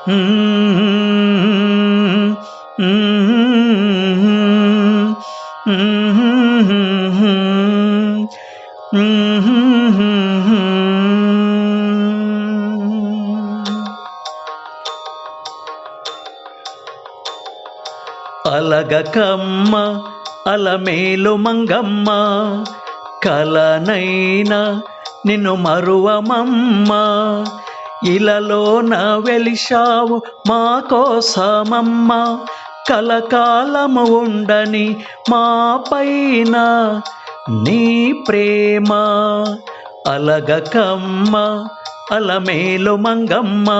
అలగకమ్మ అలమేలు మంగమ్మ కలనైనా నిన్ను మరువమమ్మ. ఇలలోన వెలిశావు మా కోసమమ్మ కలకాలము ఉండని మా పైన నీ ప్రేమ. అలగకమ్మ అలమేలు మంగమ్మ.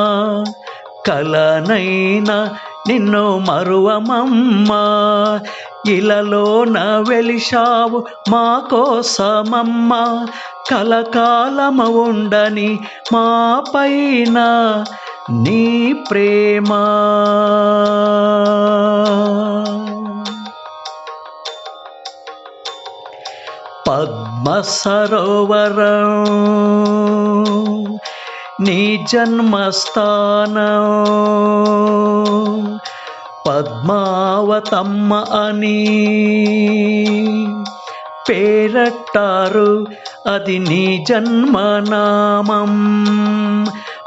కలనైనా నిన్ను మరువమమ్మా. ఇలలోన వెలిశావు మా కోసమమ్మ కలకాలము ఉండని మా పైన నీ ప్రేమ. పద్మ సరోవరం నీ జన్మస్థానం పద్మావతమ్మ అని పేరట్టారు. అది నీ జన్మనామం.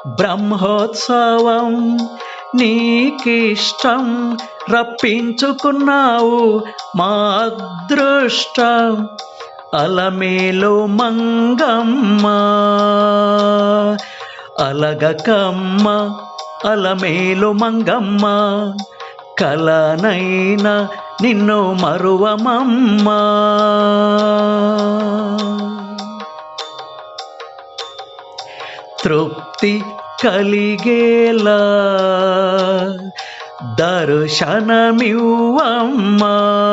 బ్రహ్మోత్సవం నీకిష్టం. రప్పించుకున్నావు మా అదృష్టం. అలమేలు మంగమ్మ. అలగకమ్మ అలమేలు మంగమ్మ. కలనైనా నిన్ను మరువమమ్మా. తృప్తి కలిగేలా దర్శనమివ్వమ్మా.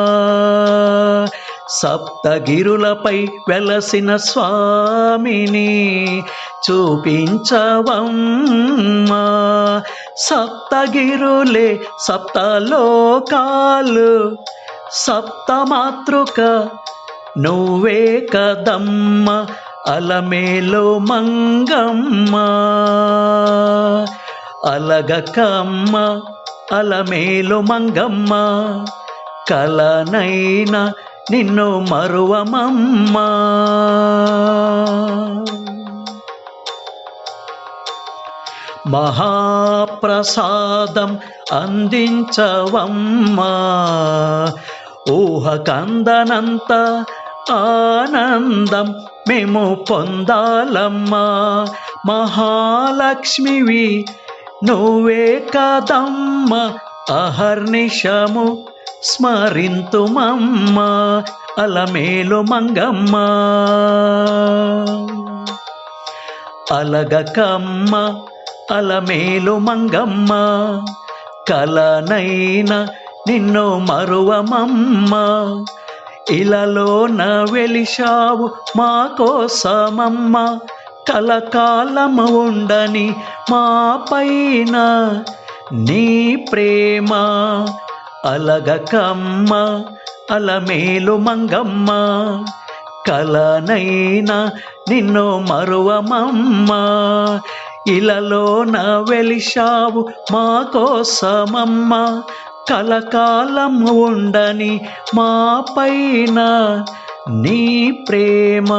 సప్తగిరులపై వెలసిన స్వామిని చూపించవమ్మా. సప్తగిరులే సప్తలోకాలు సప్తమాతృక నువ్వే కదమ్మ అలమేలో మంగమ్మ. అలగకమ్మ అలమేలు మంగమ్మ కలనైనా నిన్ను మరువమమ్మా. మహాప్రసాదం అందించవమ్మా. ఊహకందనంత ఆనందం మేము పొందాలమ్మా. మహాలక్ష్మివి నువ్వే కదమ్మ. అహర్నిశము స్మరింతుమమ్మ. అలమేలు మంగమ్మ. అలగకమ్మ. అలమేలు మంగమ్మ కలనైనా నిన్ను మరువమమ్మ. ఇలలోన వెలిశావు మా కోసమమ్మ కలకాలము ఉండని మా పైన నీ ప్రేమ. అలగకమ్మ అలమేలు మంగమ్మ కలనైనా నిన్ను మరువమమ్మ. ఇలలోన వెలిశావు మా కోసమమ్మ కలకాలం ఉండని మా పైన నీ ప్రేమ.